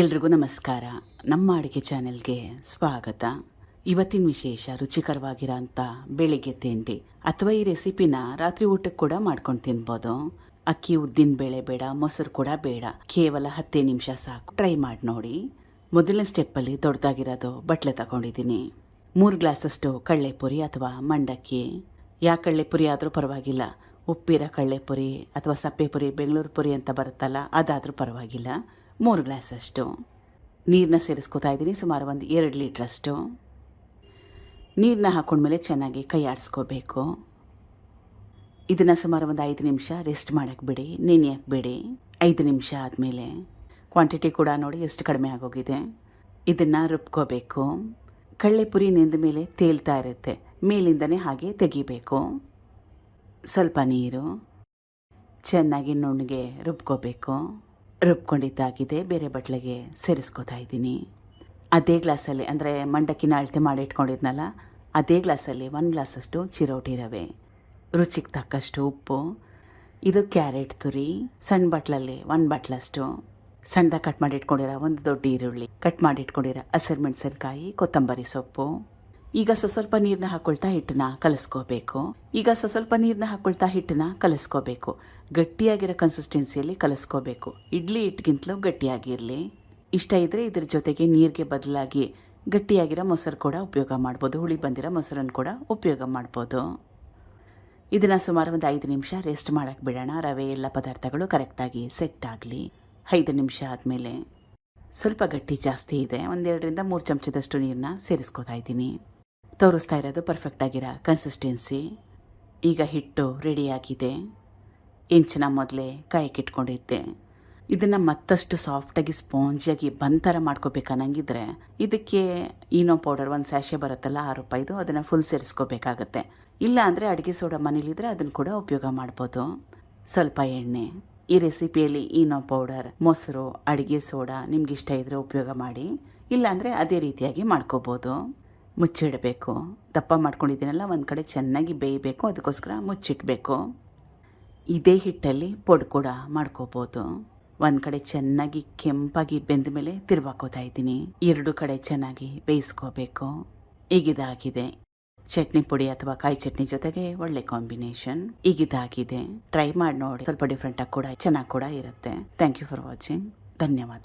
ಎಲ್ರಿಗೂ ನಮಸ್ಕಾರ. ನಮ್ಮ ಅಡುಗೆ ಚಾನೆಲ್ಗೆ ಸ್ವಾಗತ. ಇವತ್ತಿನ ವಿಶೇಷ ರುಚಿಕರವಾಗಿರೋ ಅಂಥ ಬೆಳಿಗ್ಗೆ ತಿಂಡಿ ಅಥವಾ ಈ ರೆಸಿಪಿನ ರಾತ್ರಿ ಊಟಕ್ಕೆ ಕೂಡ ಮಾಡ್ಕೊಂಡು ತಿನ್ಬೋದು. ಅಕ್ಕಿ, ಉದ್ದಿನ ಬೇಳೆ ಬೇಡ, ಮೊಸರು ಕೂಡ ಬೇಡ. ಕೇವಲ ಹತ್ತೇ ನಿಮಿಷ ಸಾಕು. ಟ್ರೈ ಮಾಡಿ ನೋಡಿ. ಮೊದಲನೇ ಸ್ಟೆಪ್ಪಲ್ಲಿ ದೊಡ್ಡದಾಗಿರೋದು ಬಟ್ಲೆ ತಗೊಂಡಿದ್ದೀನಿ. ಮೂರು ಗ್ಲಾಸಷ್ಟು ಕಳ್ಳೆಪುರಿ ಅಥವಾ ಮಂಡಕ್ಕಿ. ಯಾ ಕಳ್ಳೆಪುರಿ ಆದರೂ ಪರವಾಗಿಲ್ಲ. ಉಪ್ಪಿರ ಕಳ್ಳೆಪುರಿ ಅಥವಾ ಸಪ್ಪೆಪುರಿ ಬೆಂಗಳೂರು ಪುರಿ ಅಂತ ಬರುತ್ತಲ್ಲ, ಅದಾದರೂ ಪರವಾಗಿಲ್ಲ. ಮೂರು ಗ್ಲಾಸಷ್ಟು ನೀರನ್ನ ಸೇರಿಸ್ಕೊತಾ ಇದ್ದೀನಿ, ಸುಮಾರು ಒಂದು ಎರಡು ಲೀಟ್ರಷ್ಟು. ನೀರನ್ನ ಹಾಕೊಂಡ್ಮೇಲೆ ಚೆನ್ನಾಗಿ ಕೈ ಆಡಿಸ್ಕೋಬೇಕು. ಇದನ್ನು ಸುಮಾರು ಒಂದು ಐದು ನಿಮಿಷ ರೆಸ್ಟ್ ಮಾಡೋಕ್ಕೆ ಬಿಡಿ ನೆನೆಯಕ್ಕೆ ಬಿಡಿ. ಐದು ನಿಮಿಷ ಆದಮೇಲೆ ಕ್ವಾಂಟಿಟಿ ಕೂಡ ನೋಡಿ ಎಷ್ಟು ಕಡಿಮೆ ಆಗೋಗಿದೆ. ಇದನ್ನು ರುಬ್ಕೋಬೇಕು. ಕಳ್ಳೆಪುರಿ ನೆಂದ ಮೇಲೆ ತೇಲ್ತಾ ಇರುತ್ತೆ, ಮೇಲಿಂದನೇ ಹಾಗೆ ತೆಗಿಬೇಕು. ಸ್ವಲ್ಪ ನೀರು ಚೆನ್ನಾಗಿ ನುಣ್ಣಗೆ ರುಬ್ಕೋಬೇಕು. ರುಬ್ಕೊಂಡಿದ್ದಾಗಿದೆ, ಬೇರೆ ಬಟ್ಲೆಗೆ ಸೇರಿಸ್ಕೊತಾ ಇದ್ದೀನಿ. ಅದೇ ಗ್ಲಾಸಲ್ಲಿ, ಅಂದರೆ ಮಂಡಕ್ಕಿನ ಅಳತೆ ಮಾಡಿ ಇಟ್ಕೊಂಡಿದ್ನಲ್ಲ, ಅದೇ ಗ್ಲಾಸಲ್ಲಿ ಒಂದು ಗ್ಲಾಸಷ್ಟು ಚಿರೋಟಿ ರವೆ, ರುಚಿಗೆ ತಕ್ಕಷ್ಟು ಉಪ್ಪು, ಇದು ಕ್ಯಾರೆಟ್ ತುರಿ ಸಣ್ಣ ಬಟ್ಲಲ್ಲಿ ಒಂದು ಬಟ್ಲಷ್ಟು, ಸಣ್ಣದಾಗಿ ಕಟ್ ಮಾಡಿ ಇಟ್ಕೊಂಡಿರೋ ಒಂದು ದೊಡ್ಡ ಈರುಳ್ಳಿ, ಕಟ್ ಮಾಡಿ ಇಟ್ಕೊಂಡಿರೋ ಹಸಿರು ಮೆಣಸಿನ್ಕಾಯಿ, ಕೊತ್ತಂಬರಿ ಸೊಪ್ಪು ಈಗ ಸ್ವಲ್ಪ ನೀರನ್ನ ಹಾಕೊಳ್ತಾ ಹಿಟ್ಟನ್ನ ಕಲಸ್ಕೋಬೇಕು. ಈಗ ಸ್ವಲ್ಪ ನೀರನ್ನ ಹಾಕೊಳ್ತಾ ಹಿಟ್ಟನ್ನ ಕಲಸ್ಕೋಬೇಕು. ಗಟ್ಟಿಯಾಗಿರೋ ಕನ್ಸಿಸ್ಟೆನ್ಸಿಯಲ್ಲಿ ಕಲಸ್ಕೋಬೇಕು. ಇಡ್ಲಿ ಹಿಟ್ಟಿಗಿಂತಲೂ ಗಟ್ಟಿಯಾಗಿರಲಿ. ಇಷ್ಟ ಇದ್ರೆ ಇದ್ರ ಜೊತೆಗೆ ನೀರಿಗೆ ಬದಲಾಗಿ ಗಟ್ಟಿಯಾಗಿರೋ ಮೊಸರು ಕೂಡ ಉಪಯೋಗ ಮಾಡ್ಬೋದು. ಹುಳಿ ಬಂದಿರೋ ಮೊಸರನ್ನು ಕೂಡ ಉಪಯೋಗ ಮಾಡ್ಬೋದು. ಇದನ್ನು ಸುಮಾರು ಒಂದು ಐದು ನಿಮಿಷ ರೆಸ್ಟ್ ಮಾಡೋಕ್ಕೆ ಬಿಡೋಣ. ರವೆ, ಎಲ್ಲ ಪದಾರ್ಥಗಳು ಕರೆಕ್ಟಾಗಿ ಸೆಟ್ ಆಗಲಿ. ಐದು ನಿಮಿಷ ಆದಮೇಲೆ ಸ್ವಲ್ಪ ಗಟ್ಟಿ ಜಾಸ್ತಿ ಇದೆ. ಒಂದೆರಡರಿಂದ ಮೂರು ಚಮಚದಷ್ಟು ನೀರನ್ನ ಸೇರಿಸ್ಕೊತಾ ಇದ್ದೀನಿ. ತೋರಿಸ್ತಾ ಇರೋದು ಪರ್ಫೆಕ್ಟಾಗಿರೋ ಕನ್ಸಿಸ್ಟೆನ್ಸಿ ಈಗ ಹಿಟ್ಟು ರೆಡಿಯಾಗಿದೆ ಇಂಚಿನ ಮೊದಲೇ ಕಾಯಕ್ಕಿಟ್ಕೊಂಡಿದ್ದೆ ಇದನ್ನು ಮತ್ತಷ್ಟು ಸಾಫ್ಟಾಗಿ ಸ್ಪಾಂಜಿಯಾಗಿ ಬಂತರ ಮಾಡ್ಕೋಬೇಕನ್ನಂಗಿದ್ರೆ ಇದಕ್ಕೆ ಈನೋ ಪೌಡರ್ ಒಂದು ಸ್ಯಾಶೆ ಬರುತ್ತಲ್ಲ, ಆರು ರೂಪಾಯಿದು ಅದನ್ನು ಫುಲ್ ಸೇರಿಸ್ಕೋಬೇಕಾಗತ್ತೆ. ಇಲ್ಲ ಅಂದರೆ ಅಡುಗೆ ಸೋಡಾ ಮನೇಲಿದ್ರೆ ಅದನ್ನು ಕೂಡ ಉಪಯೋಗ ಮಾಡ್ಬೋದು. ಸ್ವಲ್ಪ ಎಣ್ಣೆ. ಈ ರೆಸಿಪಿಯಲ್ಲಿ ಈನೋ ಪೌಡರ್ ಮೊಸರು, ಅಡುಗೆ ಸೋಡಾ ನಿಮ್ಗೆ ಇಷ್ಟ ಇದ್ದರೆ ಉಪಯೋಗ ಮಾಡಿ. ಇಲ್ಲಾಂದರೆ ಅದೇ ರೀತಿಯಾಗಿ ಮಾಡ್ಕೋಬೋದು. ಮುಚ್ಚಿಡಬೇಕು. ದಪ್ಪ ಮಾಡ್ಕೊಂಡಿದ್ದೀನಲ್ಲ, ಒಂದು ಕಡೆ ಚೆನ್ನಾಗಿ ಬೇಯಬೇಕು, ಅದಕ್ಕೋಸ್ಕರ ಮುಚ್ಚಿಡಬೇಕು. ಇದೇ ಹಿಟ್ಟಲ್ಲಿ ಪೊಡ್ ಕೂಡ ಮಾಡ್ಕೋಬೋದು. ಒಂದು ಕಡೆ ಚೆನ್ನಾಗಿ ಕೆಂಪಾಗಿ ಬೆಂದ ಮೇಲೆ ತಿರುವಾಕೋತಾ ಇದ್ದೀನಿ. ಎರಡು ಕಡೆ ಚೆನ್ನಾಗಿ ಬೇಯಿಸ್ಕೋಬೇಕು. ಈಗಿದಾಗಿದೆ. ಚಟ್ನಿ ಪುಡಿ ಅಥವಾ ಕಾಯಿ ಚಟ್ನಿ ಜೊತೆಗೆ ಒಳ್ಳೆ ಕಾಂಬಿನೇಷನ್. ಈಗಿದಾಗಿದೆ. ಟ್ರೈ ಮಾಡಿ ನೋಡಿ. ಸ್ವಲ್ಪ ಡಿಫ್ರೆಂಟಾಗಿ ಕೂಡ, ಚೆನ್ನಾಗಿ ಕೂಡ ಇರುತ್ತೆ. ಥ್ಯಾಂಕ್ ಯು ಫಾರ್ ವಾಚಿಂಗ್ ಧನ್ಯವಾದ